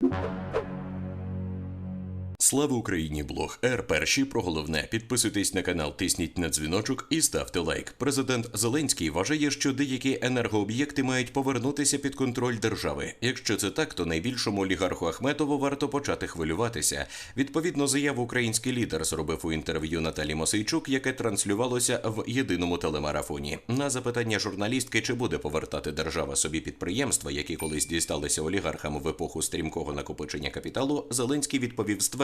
you Слава Україні! Блог Р. Перші про головне. Підписуйтесь на канал, тисніть на дзвіночок і ставте лайк. Президент Зеленський вважає, що деякі енергооб'єкти мають повернутися під контроль держави. Якщо це так, то найбільшому олігарху Ахметову варто почати хвилюватися. Відповідно, заяву український лідер зробив у інтерв'ю Наталі Мосейчук, яке транслювалося в єдиному телемарафоні. На запитання журналістки, чи буде повертати держава собі підприємства, які колись дісталися олігархам в епоху стрімкого накопичення капіталу, Зеленський відповів ствердно.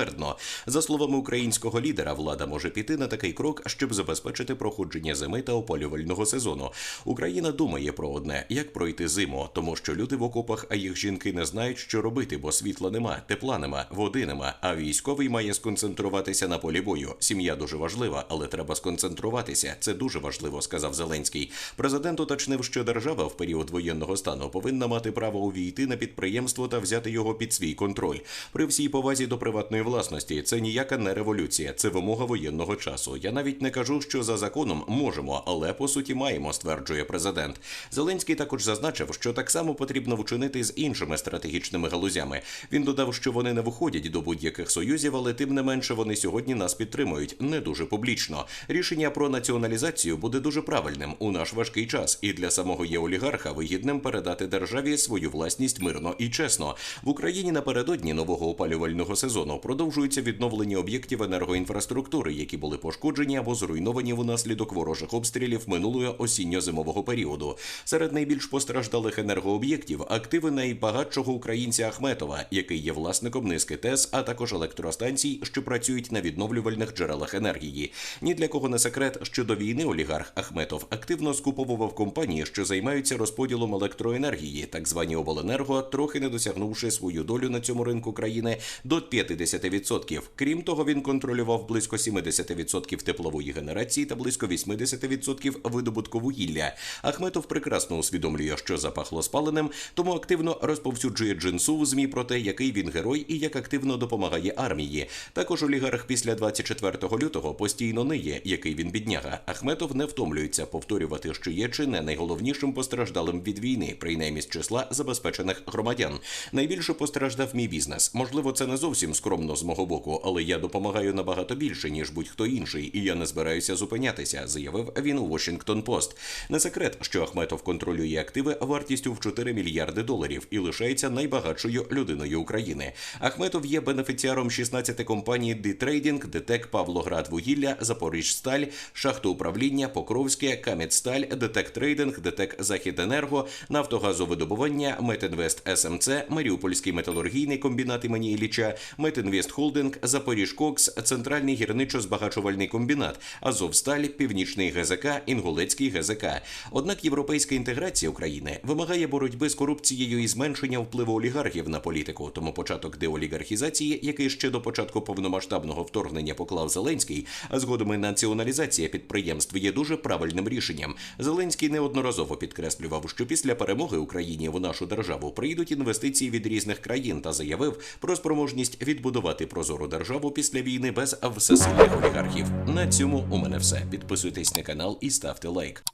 За словами українського лідера, влада може піти на такий крок, щоб забезпечити проходження зими та опалювального сезону. Україна думає про одне: як пройти зиму, тому що люди в окопах, а їх жінки не знають, що робити, бо світла нема, тепла нема, води нема. А військовий має сконцентруватися на полі бою. Сім'я дуже важлива, але треба сконцентруватися. Це дуже важливо, сказав Зеленський. Президент уточнив, що держава в період воєнного стану повинна мати право увійти на підприємство та взяти його під свій контроль. При всій повазі до приватної власності це ніяка не революція, це вимога воєнного часу. Я навіть не кажу, що за законом можемо, але по суті маємо, стверджує президент. Зеленський також зазначив, що так само потрібно вчинити з іншими стратегічними галузями. Він додав, що вони не виходять до будь-яких союзів, але тим не менше вони сьогодні нас підтримують не дуже публічно. Рішення про націоналізацію буде дуже правильним у наш важкий час, і для самого є олігарха вигідним передати державі свою власність мирно і чесно. В Україні напередодні нового опалювального сезону продовжується відновлення об'єктів енергоінфраструктури, які були пошкоджені або зруйновані внаслідок ворожих обстрілів минулого осінньо-зимового періоду. Серед найбільш постраждалих енергооб'єктів активи найбагатшого українця Ахметова, який є власником низки ТЕС, а також електростанцій, що працюють на відновлювальних джерелах енергії. Ні для кого не секрет, що до війни олігарх Ахметов активно скуповував компанії, що займаються розподілом електроенергії, так звані обленерго, трохи не досягнувши свою долю на цьому ринку країни до 50%. Крім того, він контролював близько 70% теплової генерації та близько 80% видобутку вугілля. Ахметов прекрасно усвідомлює, що запахло спаленим, тому активно розповсюджує джинсу в змі про те, який він герой і як активно допомагає армії. Також олігарх після 24 лютого постійно ниє, який він бідняга. Ахметов не втомлюється повторювати, що є чи не найголовнішим постраждалим від війни, принаймні з числа забезпечених громадян. Найбільше постраждав мій бізнес. Можливо, це не зовсім скромно з мого боку, але я допомагаю набагато більше ніж будь-хто інший, і я не збираюся зупинятися, заявив він у Washington Post. Не секрет, що Ахметов контролює активи вартістю в 4 мільярди доларів і лишається найбагатшою людиною України. Ахметов є бенефіціаром 16 компаній Дітрейдінг, ДТЕК, Павлоград Вугілля, Запоріжсталь, Шахтоуправління, Покровське, Кам'ятсталь, ДТЕК Трейдинг, ДТЕК Західенерго, Нафтогазовидобування, Метінвест СМЦ, Маріупольський металургійний комбінат імені Ілліча, Метінвест Холдинг, Запоріжкокс, Центральний гірничо-збагачувальний комбінат, Азовсталь, Північний ГЗК, Інгулецький ГЗК. Однак європейська інтеграція України вимагає боротьби з корупцією і зменшення впливу олігархів на політику. Тому початок деолігархізації, який ще до початку повномасштабного вторгнення поклав Зеленський, а згодом і націоналізація підприємств є дуже правильним рішенням. Зеленський неодноразово підкреслював, що після перемоги Україні в нашу державу прийдуть інвестиції від різних країн та заявив про спроможність відбудувати прозору державу після війни без всесильних олігархів. На цьому у мене все. Підписуйтесь на канал і ставте лайк.